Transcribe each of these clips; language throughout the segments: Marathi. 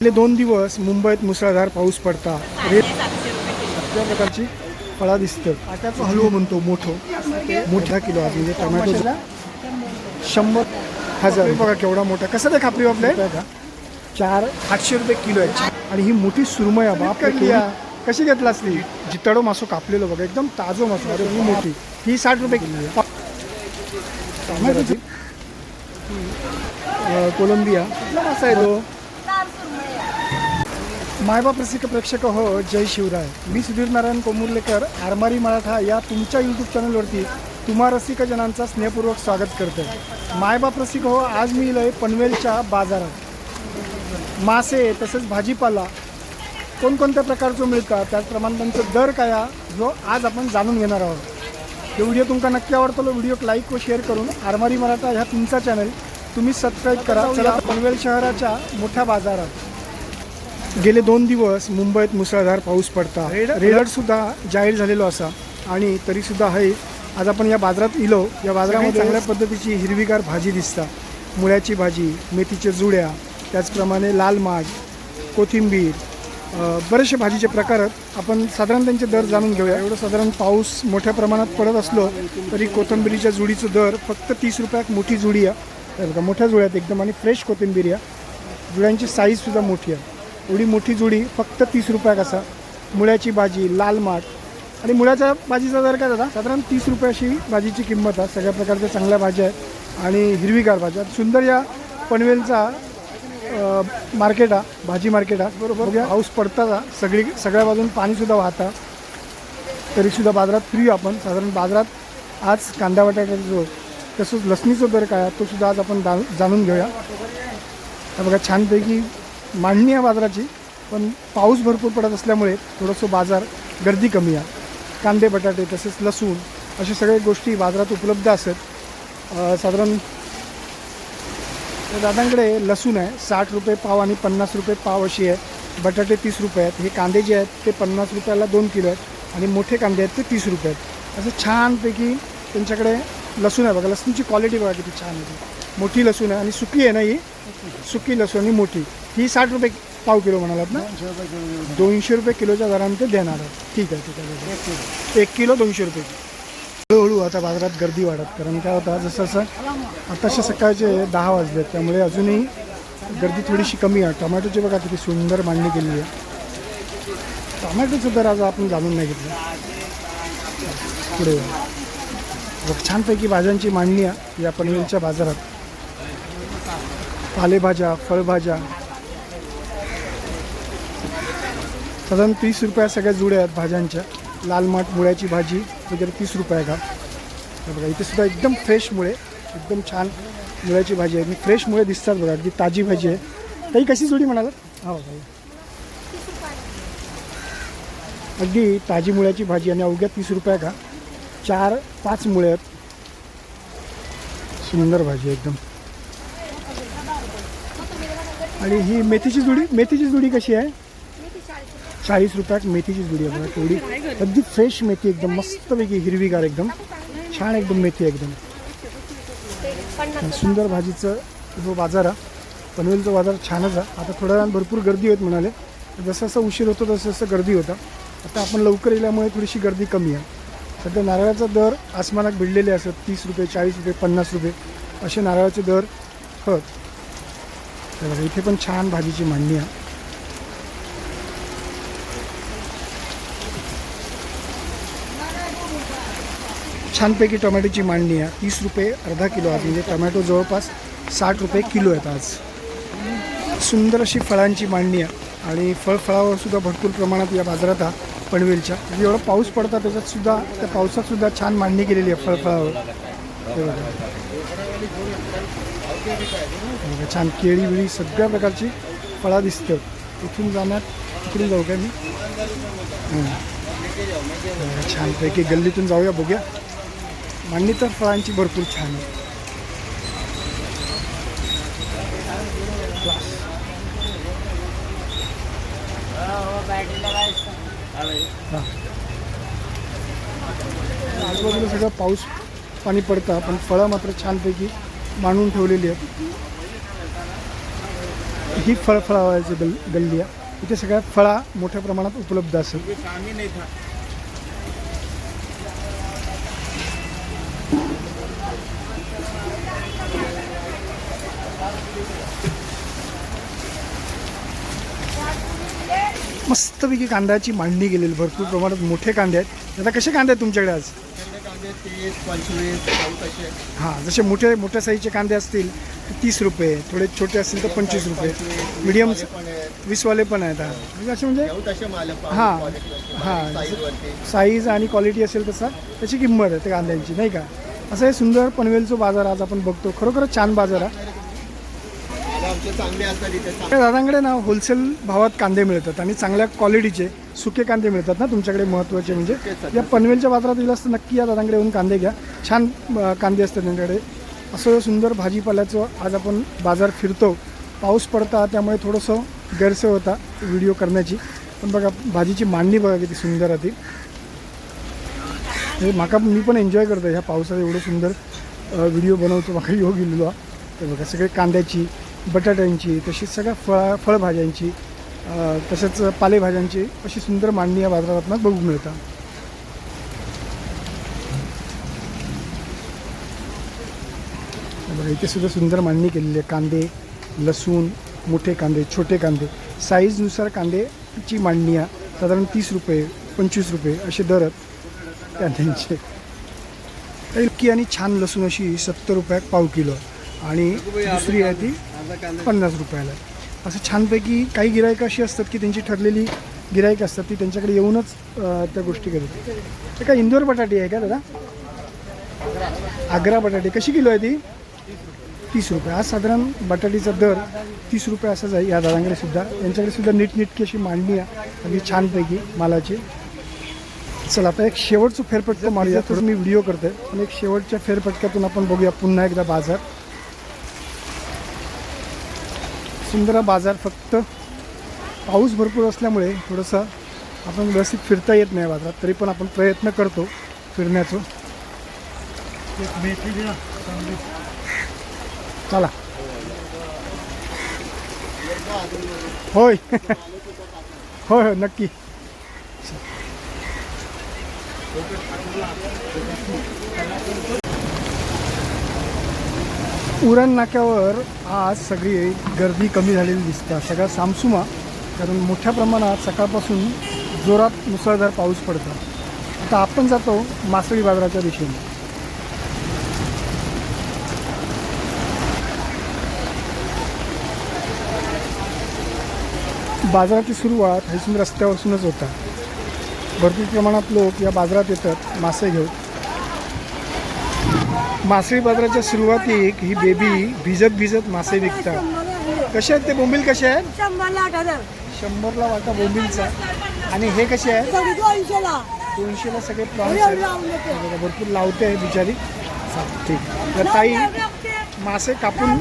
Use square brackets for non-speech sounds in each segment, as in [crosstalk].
गेले दोन दिवस मुंबईत मुसळधार पाऊस पडता. रेत सगळ्या प्रकारची फळा दिसतं आट्याचा हलवो म्हणतो मोठो. मोठा किलो आज म्हणजे टोमॅटो शंभर हजार बघा केवढा मोठा. कसं ते खापरी आपले चार आठशे रुपये किलो आहे. आणि ही मोठी सुरमई आहे बाप केवढी- कशी घेतला असली? जिताडो मासो कापलेलो बघा एकदम ताजो मासो. अरे ही मोठी. ही साठ रुपये किलो आहे. कोलंबिया. कुठला मासा आहे तो? मायबाप रसिक प्रेक्षक हो जय शिवराय. मी सुधीर नारायण कोमुर्लेकर आरमारी मराठा या तुमच्या यूट्यूब चॅनलवरती तुम्हा रसिक जनांचा स्नेहपूर्वक स्वागत करतो मायबाप रसिक हो आज मी इलोय पनवेलच्या बाजारात. मासे तसेच भाजीपाला कोणकोणत्या प्रकारचं मिळतात त्याचप्रमाणे त्यांचं दर काय जो आज आपण जाणून घेणार आहोत. हे व्हिडिओ तुमका नक्की आवडतो व्हिडिओ लाईक व शेअर करून आरमारी मराठा ह्या तुमचा चॅनल तुम्ही सबस्क्राईब करा. चला पनवेल शहराच्या मोठ्या बाजारात. गेले दोन दिवस मुंबईत मुसळधार पाऊस पडता. रेड सुद्धा जाहीर झालेलो असा. आणि तरी सुद्धा आहे आज आपण या बाजारात इलो या बाजारामध्ये चांगल्या पद्धतीची हिरवीगार भाजी दिसता. मुळ्याची भाजी मेथीच्या जुड्या त्याचप्रमाणे लाल माठ कोथिंबीर बरेचसे भाजीचे प्रकार आहेत. आपण साधारण त्यांचे दर जाणून घेऊया. एवढं साधारण पाऊस मोठ्या प्रमाणात पडत असलो तरी कोथिंबिरीच्या जुडीचं दर फक्त तीस रुपयात मोठी जुडी आहे. हे बघा मोठ्या जुड्यात एकदम आणि फ्रेश कोथिंबीर आहे जुड्यांची साईजसुद्धा मोठी आहे. एवढी मोठी जुडी फक्त तीस रुपयाक असा मुळ्याची भाजी लाल माठ. आणि मुळ्याच्या भाजीचा दर काय दादा? साधारण तीस रुपये अशी भाजीची किंमत आहे. सगळ्या प्रकारच्या चांगल्या भाज्या आहेत. आणि हिरवीगार भाज्या सुंदर या पनवेलचा मार्केट हा भाजी मार्केट हा बरोबर. पाऊस पडता सगळी सगळ्या बाजून पाणीसुद्धा वाहता. तरीसुद्धा बाजारात फ्री आपण. साधारण बाजारात आज कांदा बटाट्याचा जो तसंच लसणीचा दर काय आहे तो सुद्धा आज आपण जाणून घेऊया. बघा छानपैकी मांडणी आहे बाजाराची पण पाऊस भरपूर पडत असल्यामुळे थोडंसं बाजार गर्दी कमी आहे. कांदे बटाटे तसेच लसूण अशा सगळ्या गोष्टी बाजारात उपलब्ध असत. साधारण दादांकडे लसूण आहे साठ रुपये पाव आणि पन्नास रुपये पाव अशी आहे. बटाटे तीस रुपये आहेत हे कांदे जे आहेत ते पन्नास रुपयाला दोन किलो आहेत आणि मोठे कांदे आहेत ते तीस रुपये आहेत. असं छानपैकी त्यांच्याकडे लसूण आहे बघा लसूणची क्वालिटी बघा किती छान आहे. मोठी लसूण आहे आणि सुकी आहे ना ही? सुकी लसूण मोठी. ही साठ रुपये पाव किलो म्हणालात ना? दोनशे रुपये किलोच्या दराने ते देणार आहेत ठीक आहे ठीक आहे एक किलो. दोनशे रुपये. हळूहळू आता बाजारात गर्दी वाढत. कारण काय होतं जसं जसं आताशा सकाळचे दहा वाजले त्यामुळे अजूनही गर्दी थोडीशी कमी आहे. टोमॅटोची बघा किती सुंदर मांडणी केलेली आहे. टोमॅटोचं दर आज आपण जाणून नाही घेतलं. पुढे. बघ, छानपैकी भाज्यांची मांडणी आहे या पनवेलच्या बाजारात. पालेभाज्या फळभाज्या. साधारण तीस रुपया सगळ्या जुड्या आहेत भाज्यांच्या. लाल माठ मुळ्याची भाजी वगैरे तीस रुपये का बघा इथे सुद्धा एकदम फ्रेश मुळे एकदम छान मुळ्याची भाजी आहे. आणि फ्रेश मुळे दिसतात बघा अगदी ताजी भाजी आहे. काही कशी जुडी म्हणाला हो भाई अगदी ताजी मुळ्याची भाजी आणि अवघ्या तीस रुपये का चार पाच मुळे आहेत. सुंदर भाजी एकदम. आणि ही मेथीची जुडी मेथीची जुडी कशी आहे? चाळीस रुपयात मेथीची जुडी आहे बघा तेवढी अगदी फ्रेश मेथी एकदम मस्तपैकी हिरवीगार एकदम. छान एकदम मेथी एकदम. सुंदर भाजीचं जो बाजार आहे पनवेलचा बाजार छानच आहे. आता थोड्या वेळात भरपूर गर्दी होत म्हणाले. जसं जसं उशीर होतो तसं तसं गर्दी होता. आता आपण लवकर येल्यामुळे थोडीशी गर्दी कमी आहे. सध्या नारळाचा दर आसमानात भिडलेले असत तीस रुपये चाळीस रुपये पन्नास रुपये असे नारळाचे दर. होत तर बघा, इथे पण छान भाजीची मांडणी आहे. छानपैकी टोमॅटोची मांडणी आहे. तीस रुपये अर्धा किलो आज. म्हणजे टोमॅटो जवळपास साठ रुपये किलो आहेत आज. सुंदर अशी फळांची मांडणी आहे. आणि फळफळावर सुद्धा भरपूर प्रमाणात या बाजारात हा पनवेलच्या. म्हणजे एवढा पाऊस पडता त्याच्यात सुद्धा त्या पावसात सुद्धा छान मांडणी केलेली आहे फळफळावर छान केळी बिळी सगळ्या प्रकारची फळं दिसतं. इथून जाण्यात तिकडून जाऊ काय मी? छानपैकी गल्लीतून जाऊया बघूया. मांडणी तर फळांची भरपूर छान आहे. आजूबाजूला सगळं पाऊस पाणी पडतं पण फळं मात्र छानपैकी मांडून ठेवलेली आहेत ही फळफळावायची गल गल्ली आहे. इथे सगळ्या फळा मोठ्या प्रमाणात उपलब्ध असेल. मस्तपैकी कांद्याची मांडणी केलेली भरपूर प्रमाणात मोठे कांदे आहेत. आता कसे कांदे आहेत तुमच्याकडे आज? तीस पंचवीस चौदा असे हां जसे मोठे मोठ्या साईजचे कांदे असतील तर तीस रुपये थोडे छोटे असतील तर पंचवीस रुपये मीडियम वीसवाले पण आहेत. हा. म्हणजे असे म्हणजे हां हां. साईज आणि क्वालिटी असेल तसा त्याची किंमत आहे त्या कांद्यांची नाही का? असं हे सुंदर पनवेलचं बाजार आज आपण बघतो. खरोखरच छान बाजार आहे. आमचे चांगले असतात इथे दादांकडे ना होलसेल भावात कांदे मिळतात आणि चांगल्या क्वालिटीचे सुके कांदे मिळतात ना तुमच्याकडे महत्त्वाचे म्हणजे या पनवेलच्या बाजारात येईल असतं नक्की या दादांकडे येऊन कांदे घ्या. छान कांदे असतात त्यांच्याकडे. असं सुंदर भाजीपाल्याचं आज आपण बाजार फिरतो. पाऊस पडता त्यामुळे थोडंसं गैरसोय होता व्हिडिओ करण्याची. पण बघा भाजीची मांडणी बघा किती सुंदर आहे ती हे माका मी पण एन्जॉय करतो ह्या पावसात एवढं सुंदर व्हिडिओ बनवतो. माका योग गेलेलो हा. ते बघा सगळे कांद्याची बटाट्यांची तशीच सगळ्या फळ फळभाज्यांची तसेच पालेभाज्यांची अशी सुंदर मांडणी या बाजारात बघू मिळतात. बघा इथे सुद्धा सुंदर मांडणी केलेली आहे. कांदे लसूण मोठे कांदे छोटे कांदे. साईजनुसार कांदेची मांडणी आहे साधारण तीस रुपये पंचवीस रुपये असे दर आहेत कांद्यांचे. इतकी आणि छान लसूण अशी सत्तर रुपयात पाव किलो. आणि दुसरी आहे ती पन्नास रुपयाला. असं छानपैकी काही गिरायक अशी असतात की त्यांची ठरलेली गिरायक असतात ती त्यांच्याकडे येऊनच त्या गोष्टी करते ते काय इंदोर बटाटी आहे का दादा? आग्रा बटाटे. कशी किलो आहे ती? तीस रुपये. आज साधारण बटाटीचा दर तीस रुपये असाच आहे. या दादांकडे सुद्धा. यांच्याकडे सुद्धा नीटनीटकी अशी मांडणी आहे. अगदी छानपैकी मालाची. चला आता एक शेवटचं फेरफटकं मारूया. थोडं मी व्हिडिओ करतोय. पण एक शेवटच्या फेरफटक्यातून आपण बघूया पुन्हा एकदा बाजार. सुंदर बाजार फक्त पाऊस भरपूर असल्यामुळे थोडंसं आपण व्यवस्थित फिरता येत नाही बाजारात तरी पण आपण प्रयत्न करतो फिरण्याचं. चला. होय. [laughs] होय होय नक्की. उरण नाक्यावर आज सगळी गर्दी कमी झालेली दिसतात सगळा सामसुमा कारण मोठ्या प्रमाणात सकाळपासून जोरात मुसळधार पाऊस पडतो. आता आपण जातो मासळी बाजाराच्या दिशेने. बाजाराची सुरुवात हैसून रस्त्यापासूनच होता. भरपूर प्रमाणात लोक या बाजारात येतात मासे घेऊन. मासळी बाजाराच्या सुरुवातीक ही बेबी भिजत भिजत मासे विकतात कसे आहेत ते बोंबील कसे आहेत? शंभरला वाटा बोंबीलचा. आणि हे कसे आहेत? दोनशेला. सगळे प्रॉन्स आहेत. बघा, भरपूर लावते आहे बिचारी. ठीक. तर ताई मासे कापून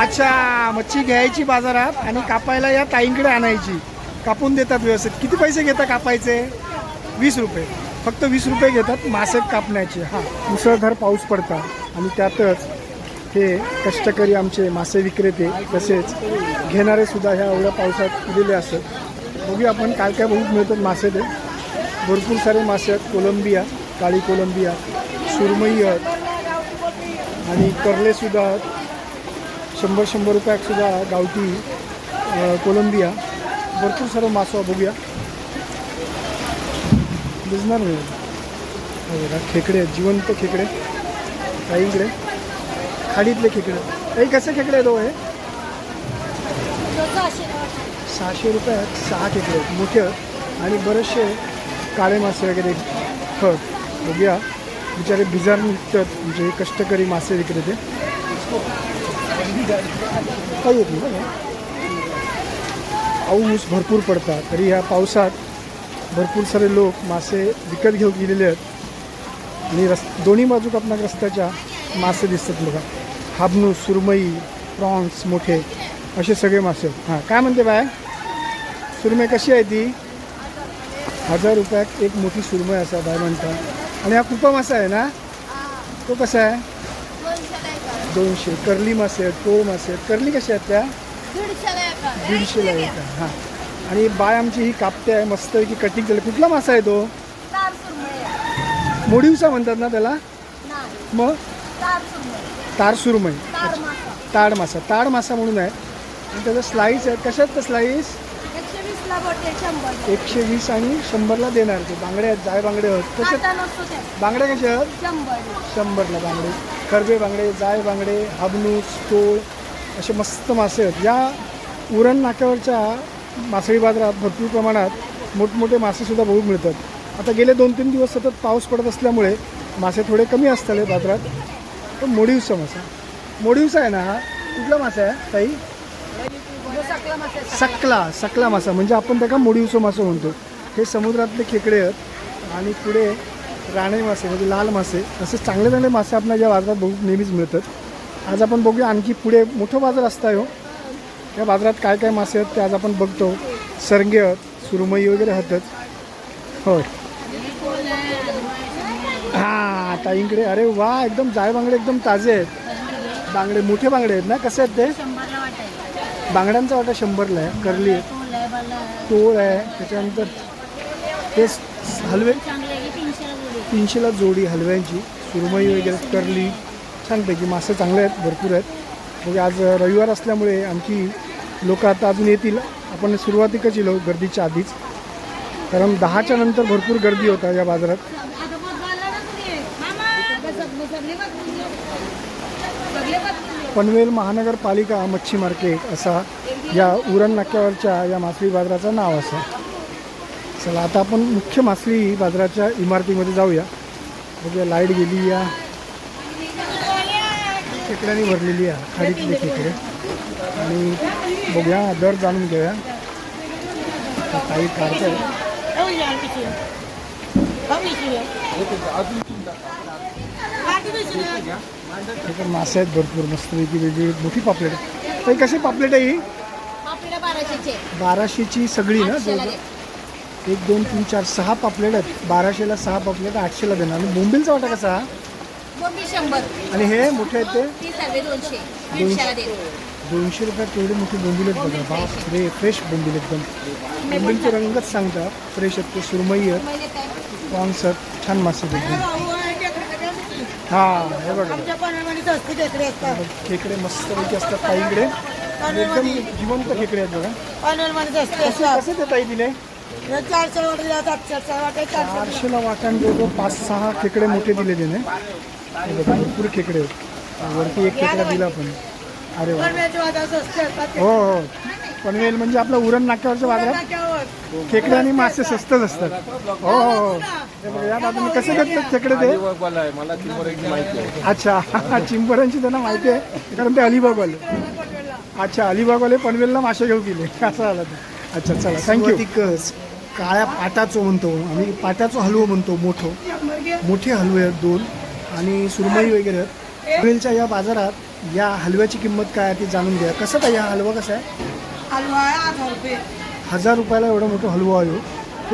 अच्छा मच्छी घ्यायची बाजारात आणि कापायला या ताईंकडे आणायची. कापून देतात व्यवस्थित. किती पैसे घेतात कापायचे? वीस रुपये. फक्त वीस रुपये घेतात मासे कापण्याचे. हां मुसळधार पाऊस पडतात. आणि त्यातच हे कष्टकरी आमचे मासे विक्रेते तसेच घेणारे सुद्धा ह्या एवढ्या पावसात दिले असतात बघूया आपण काय काय बघूक मिळतात मासे ते. भरपूर सारे मासे आहेत. कोलंबिया काळी कोलंबिया सुरमई आहेत. आणि करलेसुद्धा आहेत. शंभर शंभर रुपयात सुद्धा गावठी कोलंबिया. भरपूर सारं मासं बघूया. दिसणार नाही. बघा खेकडे आहेत जिवंत खेकडे. काही इकडे. खाडीतले खेकडे. काही कसे खेकडे आहेत हो हे? सहाशे रुपयात सहा खेकडे आहेत. मोठे आणि बरेचसे काळे मासे वगैरे. खत बघूया. बिचारे बिजार निघतात. म्हणजे कष्टकरी मासे विक्रेते. काही येत नाही बघा. भरपूर पडतात. तरी ह्या पावसात भरपूर सारे लोक मासे विकत घेऊन गेलेले आहेत. आणि रस दोन्ही बाजूक आपल्या रस्त्याच्या मासे दिसतात बघा. हाबनूस सुरमई प्रॉन्स मोठे असे सगळे मासे आहेत. हां काय म्हणते बाय? सुरमई कशी आहे ती? हजार रुपयात एक मोठी सुरमई असा बाय म्हणतात. आणि हा कुपा मासा आहे ना? तो कसा आहे? दोनशे. कर्ली मासे आहेत टोळ मासे आहेत. कर्ली कशा आहेत त्या? दीडशेला एका आहे. हां. आणि बाय आमची ही कापते आहे मस्त की कटिंग झाली कुठला मासा आहे तो? तार मोडिवसा म्हणतात ना त्याला? मग? तार सुरमई. तार तार ताड मासा. ताड मासा. म्हणून आहे. आणि त्याचा स्लाईस आहेत कशा आहेत त्या स्लाईस एकशे वीस आणि शंभरला देणार ते. बांगडे आहेत जाय बांगडे आहेत. त्या बांगड्या कशा आहेत शंभर. शंभरला बांगडे. खरबे बांगडे जाय बांगडे हाबनूस टोळ असे मस्त मासे आहेत. या उरण नाक्यावरच्या मासळी बाजारात भरपूर प्रमाणात मोठमोठे मासेसुद्धा बघू मिळतात. आता गेले दोन तीन दिवस सतत पाऊस पडत असल्यामुळे मासे थोडे कमी असतात बाजारात. पण मोडिवसा मासा मोडिवसा आहे ना हा? कुठला मासा आहे ताई? सकला सकला सकला मासा. म्हणजे आपण त्याला मोडिवसो मासा म्हणतो. हे समुद्रातले खेकडे आहेत आणि पुढे राणे मासे म्हणजे लाल मासे असे चांगले चांगले मासे आपल्या या बाजारात बघू नेहमीच मिळतात. आज आपण बघूया आणखी पुढे मोठं बाजार असतं हो या बाजारात काय काय मासे आहेत ते आज आपण बघतो. सरंगे आहेत सुरमई वगैरे आहेतच होय. हां ताईंकडे अरे वा एकदम जाय बांगडे एकदम ताजे आहेत. बांगडे मोठे बांगडे आहेत ना? कसे आहेत ते? बांगड्यांचा वाटा शंभरला आहे करली आहे आहे टोळ आहे त्याच्यानंतर ते हलवे. जोडी तीनशेला जोडी हलव्यांची. सुरमई वगैरे करली. छानपैकी मासे चांगले आहेत भरपूर आहेत. म्हणजे आज रविवार असल्यामुळे आमची लोक आता अजून येतील. आपण सुरुवातीकच येलो गर्दीच्या आधीच. कारण दहाच्या नंतर भरपूर गर्दी होता या बाजारात. पनवेल महानगरपालिका मच्छी मार्केट असा या उरण नाक्यावरच्या या मासळी बाजाराचं नाव असं. चला आता आपण मुख्य मासळी बाजाराच्या इमारतीमध्ये जाऊया. बघूया लाइट गेली या. खेकड्याने भरलेली आहे खाडीतले खेकडे. आणि बघूया दर जाणून घेऊया. काही काढताय. आहे मासे आहेत भरपूर मस्तपैकी वेगळी मोठी पापलेट आहे. ताई कशी पापलेट आहे ही? बाराशेची सगळी ना आठशेला एक दोन तीन चार सहा पापलेट आहेत. बाराशेला सहा पापलेट आठशेला देणार. आणि बोंबिलचा वाटा कसा शंभर. आणि हे मोठे आहेत ते? ती सर्वे दोनशे. दीडशेला दोनशे रुपयात तेवढे मोठे बोंबिल आहेत बघा. बाप रे फ्रेश बोंबिल एकदम. बोंबिलचे रंगच सांगतात फ्रेश आहेत ते. सुरमई आहेत. प्रॉन्स आहेत. छान मासे आहेत. एकदम हां हे बघा. खेकडे मस्तपैकी असतात ताईकडे आणि एकदम जिवंत खेकडे आहेत बघा. कसे ते ताई दिले चारशे वाटे सातशे वाटे चारशे चारशेला वाटाण जवळजवळ पाच सहा खेकडे मोठे दिले त्याने भरपूर खेकडे वरती एक खेकडा दिला पण अरे वा. हो हो. पनवेल म्हणजे आपलं उरण नाक्यावरच्या बाजारात खेकडे आणि मासे स्वस्तच असतात. हो हो हो. बघा, या बाजूने कसे देतात खेकडे ते? मला ती माहिती आहे अच्छा चिंबरांची त्यांना माहिती आहे कारण ते अलिबागवाले. अच्छा अलिबागवाले पनवेलला मासे घेऊ गेले. असं आलं ते. अच्छा चला थँक्यू काळ्या पाटाचो म्हणतो. आम्ही पाटाचो हलवो म्हणतो मोठो. मोठे हलवे आहेत दोन. आणि सुरमई वगैरे. पनवेलच्या या बाजारात या हलव्याची किंमत काय आहे ती जाणून घ्या. कसं काय हा हलवा कसा आहे? हलवा आहे हजार रुपये. हजार रुपयाला एवढं मोठं हलवा आहे हो.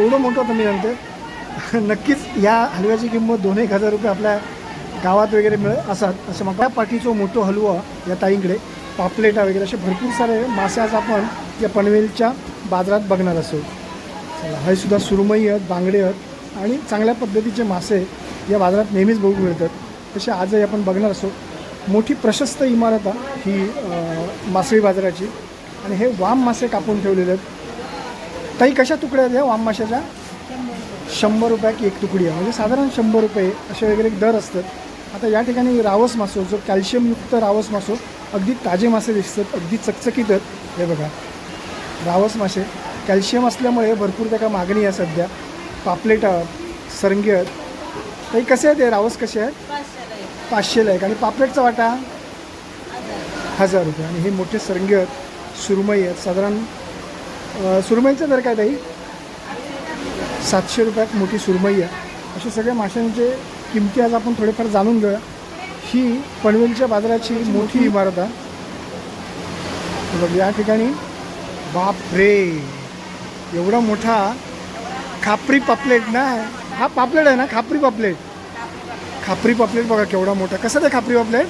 एवढं मोठं होतं मी सांगते नक्कीच या हलव्याची किंमत दोन एक हजार रुपये आपल्या गावात वगैरे मिळेल असं असं मग त्या पाठीचं मोठं हलवा या ताईंकडे. पापलेटा वगैरे असे भरपूर सारे मासे आज आपण या पनवेलच्या बाजारात बघणार असो चला हे सुद्धा सुरमई आहेत बांगडे आहेत आणि चांगल्या पद्धतीचे मासे या बाजारात नेहमीच बघू मिळतात. तसे आजही आपण बघणार असो. मोठी प्रशस्त इमारत आहे ही मासळी बाजाराची. आणि हे वाम मासे कापून ठेवलेले आहेत. ताई कशा तुकड्या आहेत या वाम माशाच्या? शंभर रुपयात एक तुकडी आहे. म्हणजे साधारण शंभर रुपये असे वगैरे दर असतात. आता या ठिकाणी रावस मासो जो कॅल्शियमयुक्त रावस मासो अगदी ताजे मासे दिसतात अगदी चकचकीत आहेत. हे बघा. रावस मासे. कॅल्शियम असल्यामुळे भरपूर त्याला मागणी आहे सध्या. पापलेट आहेत सरंगी आहेत. ताई कसे आहेत हे रावस कसे आहेत? पाचशेला एक आणि पापलेटचा वाटा? हजार रुपये. आणि हे मोठे सरंगी आहेत सुरमई आहेत. साधारण अ, सुरमईचा दर काय ताई? सातशे रुपयात मोठी सुरमई आहे. असे सगळ्या माशांचे किमती आज आपण थोडेफार जाणून घेऊया. ही पनवेलच्या बाजाराची मोठी इमारत आहे. हे बघ या ठिकाणी बाप रे एवढा मोठा खापरी पापलेट ना? हा पापलेट आहे ना खापरी पापलेट? खापरी पापलेट बघा केवढा मोठा. कसं ते खापरी पापलेट?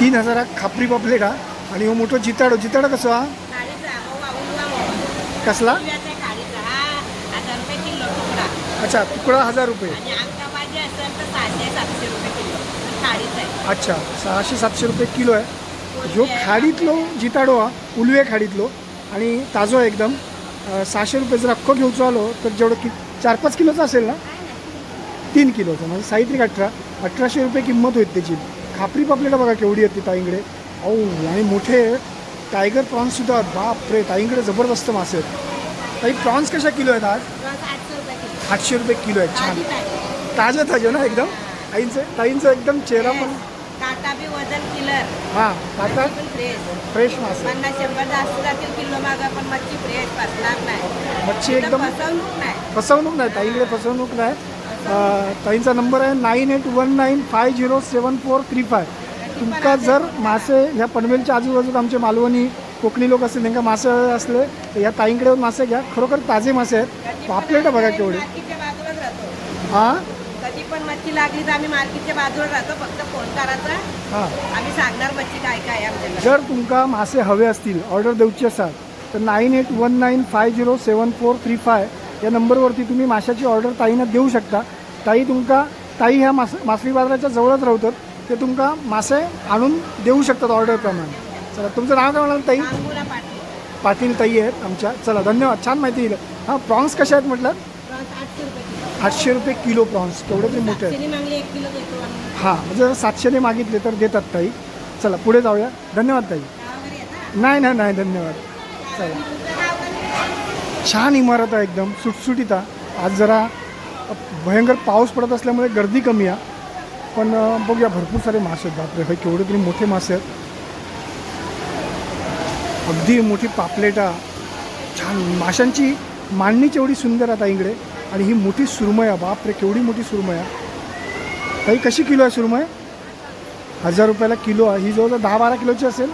तीन हजार खापरी पापलेट हा? आणि हो मोठो जिताडो. जिताडो कसं हा? कसला? अच्छा तुकडा हजार रुपये. अच्छा सहाशे सातशे रुपये किलो आहे. जो खाडीतलो जिताडो हा उलवे खाडीतलो आणि ताजो आहे एकदम. सहाशे रुपये जर अख्खं घेऊचो आलो तर जेवढं कि चार पाच किलोचं असेल ना? तीन किलोचं म्हणजे साहित्रिक अठरा. अठराशे रुपये किंमत होईल त्याची. खापरी पापलेला बघा केवढी आहेत ती ताईंकडे. अहो आणि मोठे टायगर प्रॉन्ससुद्धा बाप रे ताईंकडे जबरदस्त मासे आहेत. ताई प्रॉन्स कशा किलो आहेत आज? आठशे रुपये किलो आहेत छान. ताजे ताजे ना एकदम? ताईंचं ताईंचं एकदम चेहरा पण काटा बी वजन किलर हां फ्रेश फ्रेश मासे पन्नास शंभर जास्त जातील किलो मागा पण मच्छी फ्रेश फसणार नाही. मच्छी एकदम फसवणूक नाही. फसवणूक नाही ताईकडे फसवणूक नाही. अं, ताईंचा नंबर आहे nine eight one nine five zero seven four three five. तुमका जर मासे ह्या पनवेलच्या आजूबाजूक आमचे मालवणी कोकणी लोक असतील त्यांना मासे हवे असले तर या ताईंकडे येऊन मासे घ्या. खरोखर ताजे मासे आहेत. पापलेट बघा केवढे. मार्केटच्या बाजूलाच राहतो. हां? मच्छी लागली तर आम्ही मार्केटच्या बाजूला राहतो फक्त फोन करायचा. हां. आम्ही सांगणार मच्छी काय काय आहे आमच्याकडे. जर तुमका मासे हवे असतील ऑर्डर देऊची असाल तर nine eight one nine five zero seven four three five या नंबरवरती तुम्ही माशाची ऑर्डर ताईंना देऊ शकता. ताई तुमका ताई ह्या मास मासळी बाजाराच्या जवळच राहतात. ते तुमका मासे आणून देऊ शकतात ऑर्डरप्रमाणे चला तुमचं नाव काय म्हणाल ताई? पाटील. पाटील ताई आहेत आमच्या. चला धन्यवाद. छान माहिती दिलं. हां प्रॉन्स कशा आहेत म्हटलं प्रॉन्स आठशे रुपये किलो आठशे रुपये किलो प्रॉन्स केवढे तरी मोठे आम्ही. हां म्हणजे जर सातशेने मागितले तर देतात ताई. चला पुढे जाऊया. धन्यवाद ताई. नाही नाही नाही धन्यवाद. चला. छान इमारत आहे एकदम सुटसुटीत आहे. आज जरा भयंकर पाऊस पडत असल्यामुळे गर्दी कमी आहे. पण बघूया भरपूर सारे मासे आहेत. बापरे हे केवढे तरी मोठे मासे आहेत. अगदी मोठी पापलेटा छान माशांची मांडणीच एवढी सुंदर आहे इकडे. आणि ही मोठी सुरमय आहे बापरे केवढी मोठी सुरमय. ताई कशी किलो आहे सुरमय? हजार रुपयाला किलो आहे. ही जवळजवळ दहा बारा किलोची असेल.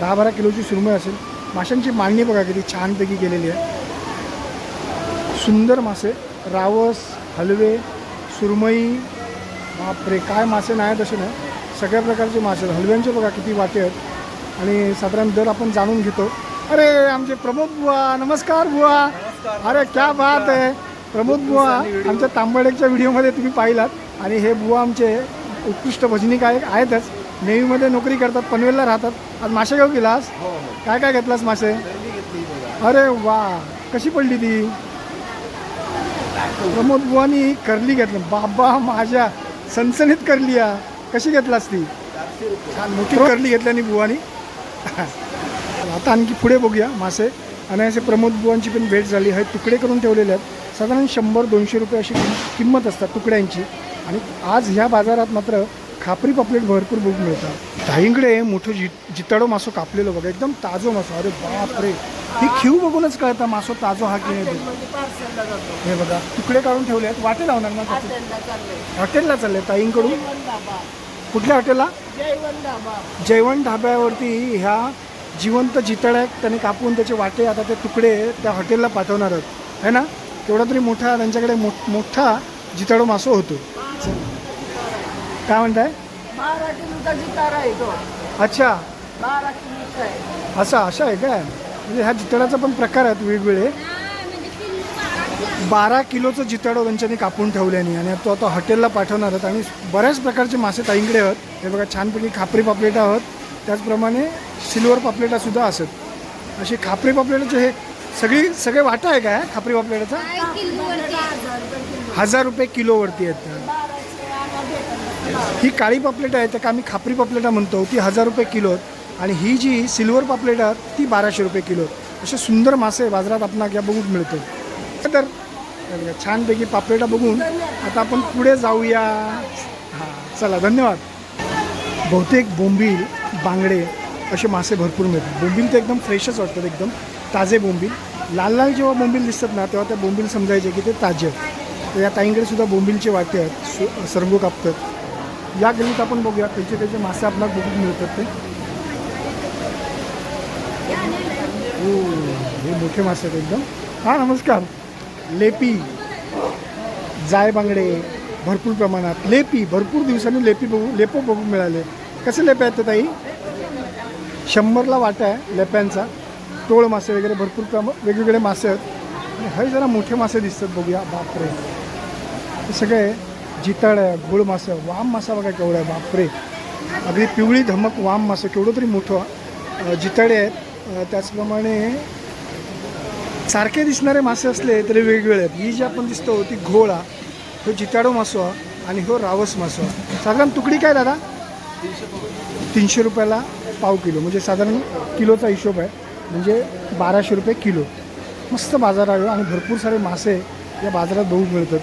दहा बारा किलोची सुरमई असेल. माशांची मांडणी बघा किती छानपैकी केलेली आहे. सुंदर मासे. रावस हलवे सुरमई. बापरे काय मासे नाही तसे नाही सगळ्या प्रकारचे मासे आहेत. हलव्यांचे बघा किती वाटे आहेत. आणि साधारण दर आपण जाणून घेतो. अरे आमचे प्रमोद बुवा नमस्कार बुवा. अरे क्या बात आहे. प्रमोद बुवा आमच्या तांबडेच्या व्हिडिओमध्ये तुम्ही पाहिलात. आणि हे बुवा आमचे उत्कृष्ट भजनिक आहे आहेतच. नेव्हीमध्ये नोकरी करतात पनवेलला राहतात. आज मासे घेऊ गेलास? काय काय घेतलास मासे? अरे वा कशी पडली ती? प्रमोद बुवानी करली घेतलं. बाबा माझ्या सनसनीत करली या. कशी घेतलास ती? छान मोठी करली घेतल्यानी बुवानी. आता आणखी पुढे बघूया मासे. आणि असे प्रमोद बुवांची पण भेट झाली. हे तुकडे करून ठेवलेले आहेत. साधारण शंभर दोनशे रुपये अशी किंमत असतात तुकड्यांची. आणि आज ह्या बाजारात मात्र खापरी पापलेट भरपूर बघून मिळतात. ताईंकडे मोठं जि जिताडो मासो कापलेलो बघा. एकदम ताजो मासो. अरे बाप रे ही खिव बघूनच कळतं मासो ताजो हा की नाही. हे बघा. तुकडे काढून ठेवले आहेत. वाटे लावणार ना? हॉटेलला चालले. ताईंकडून? कुठल्या हॉटेलला? जैवण ढाब्यावरती ह्या जिवंत जितड्या त्याने कापून त्याचे वाटे आता ते तुकडे त्या हॉटेलला पाठवणार आहेत. है ना? तेवढा तरी मोठा त्यांच्याकडे मोठा जिताडो मासो होतो काय म्हणताय? अच्छा. असा असा आहे काय? म्हणजे ह्या जितड्याचा पण प्रकार आहेत वेगवेगळे. बारा किलोचं जिताडो त्यांच्यानी कापून ठेवल्याने आणि तो आता हॉटेलला पाठवणार आहेत आणि बऱ्याच प्रकारचे मासे ताईंकडे आहेत. हे बघा छानपैकी खापरी पापलेटा आहोत. त्याचप्रमाणे सिल्वर पापलेटासुद्धा असत. अशी खापरी पापलेटाचे हे सगळी सगळे वाटा आहे काय? खापरी पापलेटाचा हजार रुपये किलोवरती आहेत. ही काळी पापलेट आहे त्या आम्ही खापरी पापलेटा म्हणतो. ती हजार रुपये किलो आणि ही जी सिल्वर पापलेट आहे ती बाराशे रुपये किलो असे सुंदर मासे बाजारात आपणाला या बघून मिळतो. तर तर छानपैकी पापलेटा बघून आता आपण पुढे जाऊया. हां चला धन्यवाद. बहुतेक बोंबील बांगडे असे मासे भरपूर मिळतात. बोंबील तर एकदम फ्रेशच वाटतात एकदम. ताजे बोंबील. लाल लाल जेव्हा बोंबील दिसतात ना तेव्हा त्या बोंबील समजायचे की ते ताजे आहेत. तर या ताईंकडे सुद्धा बोंबीलचे वाटे आहेत सो सरगो कापतात. या गलीत आपण बघूया त्यांचे त्यांचे मासे आपल्याला बघून मिळतात ते. हो हे मोठे मासे आहेत एकदम. हां नमस्कार. लेपी. जाय बांगडे. भरपूर प्रमाणात. लेपी भरपूर दिवसांनी लेपी बघू लेपो बघू मिळाले. कसे लेप्या आहेत ताई? शंभरला वाटा आहे लेप्यांचा. टोळ मासे वगैरे भरपूर प्रम वेगवेगळे मासे आहेत. आणि हे जरा मोठे मासे दिसतात बघूया. बापरे. हे सगळे जिताड आहे घोळ मासे वाम मासा बघा केवढा आहे. बापरे. अगदी पिवळी धमक वाम मासे केवढं तरी मोठं. जितळे जिताडे आहेत त्याचप्रमाणे सारखे दिसणारे मासे असले तरी वेगवेगळे आहेत. ही जी आपण दिसतो ती घोळा हा तो जिताडो मासो आणि हो रावस मासो. साधारण तुकडी काय दादा? तीनशे रुपयाला पाव किलो. म्हणजे साधारण किलोचा हिशोब आहे. म्हणजे बाराशे रुपये किलो. मस्त बाजार आहे आणि भरपूर सारे मासे या बाजारात बघू मिळतात.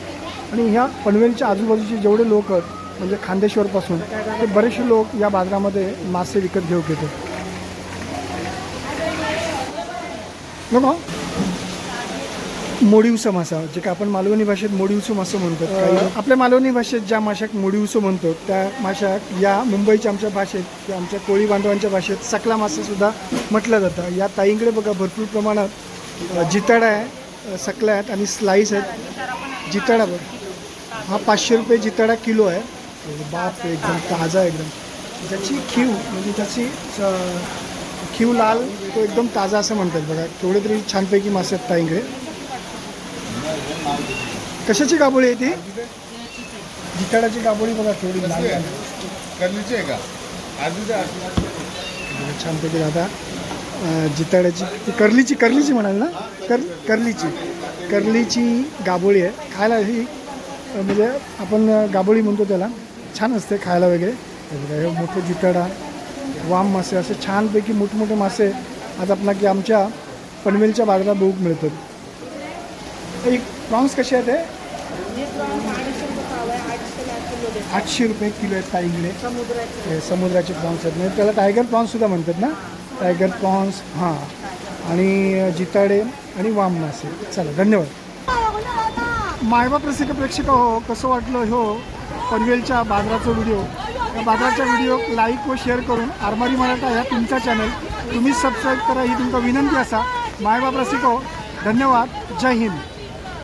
आणि ह्या पनवेलच्या आजूबाजूचे जेवढे लोक आहेत म्हणजे खांदेश्वरपासून ते बरेचसे लोक या बाजारामध्ये मासे विकत घेऊ घेतात. हो नको मोडीवसा मासा जे का आपण मालवणी भाषेत मोडीवसो मासा म्हणतो. आपल्या मालवणी भाषेत ज्या माशाक मोडीवसो म्हणतो त्या माशाक या मुंबईच्या आमच्या भाषेत किंवा आमच्या कोळी बांधवांच्या भाषेत सकला मासा सुद्धा म्हटलं जातं. या ताईंकडे बघा भरपूर प्रमाणात जिताडा आहे अ, सकल्या आहेत आणि स्लाईस आहेत. जिताडा बघ. हा पाचशे रुपये जिताडा किलो आहे. बाप एकदम ताजा आहे एकदम. ज्याची खीव म्हणजे त्याची खीव लाल तो एकदम ताजा असं म्हणतात बघा. तेवढे तरी छानपैकी मासे आहेत ताईंकडे. कशाची गाबोळी आहे ती? जिताडाची गाबोळी बघा थोडी लाल लाल. करलीची आहे. का? बघा, छानपैकी दादा. अं, जिताड्याची ती करलीची करलीची म्हणाल ना? कर करलीची. करलीची गाबोळी आहे. खायला ही अं, म्हणजे आपण अं, गाबोळी म्हणतो त्याला. छान असते खायला वगैरे. हे बघा, हे मोठे जिताडा वाम मासे असे छानपैकी मोठमोठे मासे आज आपला की आमच्या पनवेलच्या बाजारात बघूक मिळतात. एक प्रॉन्स कसे आहेत हे? आठशे रुपये किलो आहेत ताईकडे समुद्राचे. प्रॉन्स आहेत. म्हणजे त्याला टायगर प्रॉन्स सुद्धा म्हणतात ना? टायगर प्रॉन्स हां. आणि जिताडे आणि वाम मासे चला धन्यवाद. मायबाप रसिक प्रेक्षक हो कसं वाटलं हो? पनवेलच्या बाजाराचा व्हिडिओ या बाजाराच्या व्हिडिओ लाईक व शेअर करून आरमारी मराठा ह्या तुमचा चॅनल तुम्ही सबस्क्राईब करा ही तुमका विनंती असा. मायबाप रसिक हो. धन्यवाद. जय हिंद.